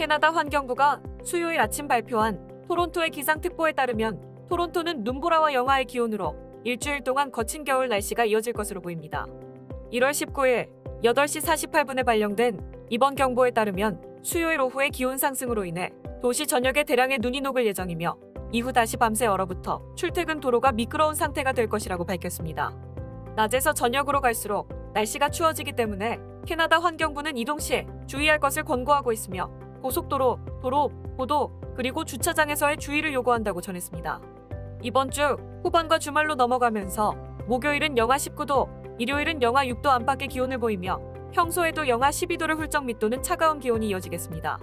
캐나다 환경부가 수요일 아침 발표한 토론토의 기상특보에 따르면 토론토는 눈보라와 영하의 기온으로 일주일 동안 거친 겨울 날씨가 이어질 것으로 보입니다. 1월 19일 8시 48분에 발령된 이번 경보에 따르면 수요일 오후의 기온 상승으로 인해 도시 전역에 대량의 눈이 녹을 예정이며 이후 다시 밤새 얼어붙어 출퇴근 도로가 미끄러운 상태가 될 것이라고 밝혔습니다. 낮에서 저녁으로 갈수록 날씨가 추워지기 때문에 캐나다 환경부는 이동 시 주의할 것을 권고하고 있으며 고속도로, 도로, 보도, 그리고 주차장에서의 주의를 요구한다고 전했습니다. 이번 주 후반과 주말로 넘어가면서 목요일은 영하 19도, 일요일은 영하 6도 안팎의 기온을 보이며 평소에도 영하 12도를 훌쩍 밑도는 차가운 기온이 이어지겠습니다.